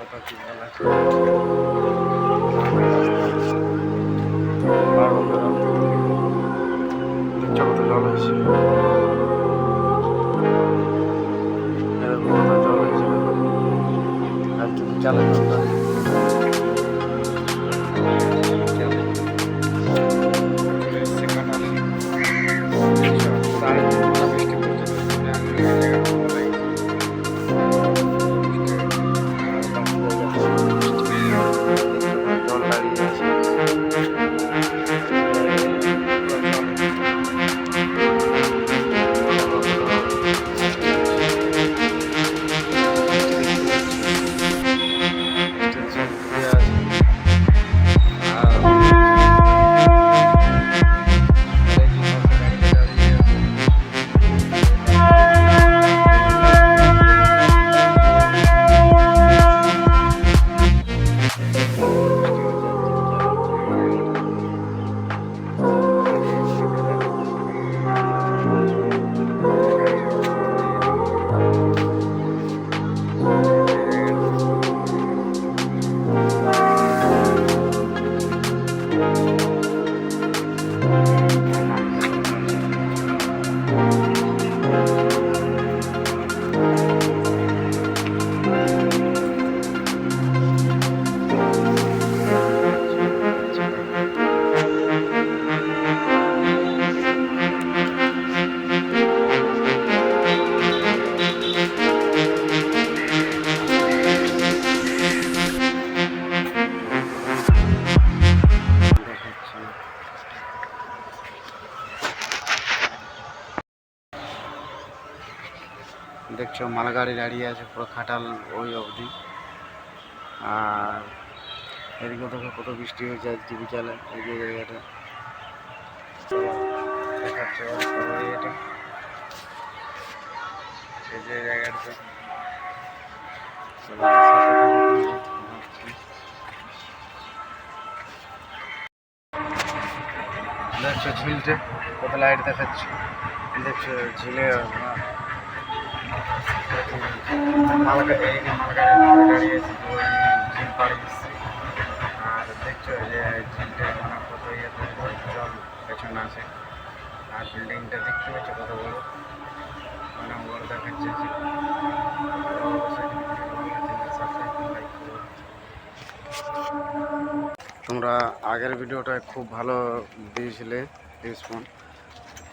কত কি বলা জল হয়েছে জল হয়েছে। আর তুমি চালে দেখাচ্ছি দেখছ মালগাড়ি দাঁড়িয়ে আছে পুরো খাটাল ওই অবধি। আর এদিকে দেখো কত বৃষ্টি হয়েছে আজকে বিকালে এই যে জায়গাটা যে জায়গাটা। দেখছ ঝিলটে, কত লাইট দেখাচ্ছে। দেখছ ঝিলে মালগাড়ি দিচ্ছে আর দেখছ যে ঝিলটে মানে কত ইয়েতে জল পেছনে আছে আর বিল্ডিংটা দেখতে পাচ্ছ কত বড় মানে বড় দেখাচ্ছে তোমরা আগের ভিডিওটা খুব ভালো দিয়েছিলে রেসপন্স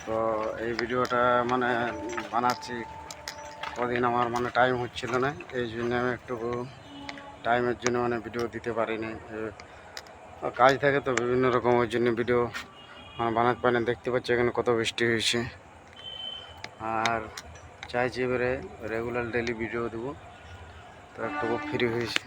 তো এই ভিডিওটা মানে বানাচ্ছি কদিন আমার মানে টাইম হচ্ছিল না, এই জন্য আমি একটু টাইমের জন্য মানে ভিডিও দিতে পারিনি। কাজ থাকে তো বিভিন্ন রকম, ওই জন্য ভিডিও মানে বানাতে পারি দেখতে পাচ্ছি এখানে কত বৃষ্টি হয়েছে। আর চাইছি এবারে রেগুলার ডেলি ভিডিও দেবো। তো একটু ফ্রি হয়েছে।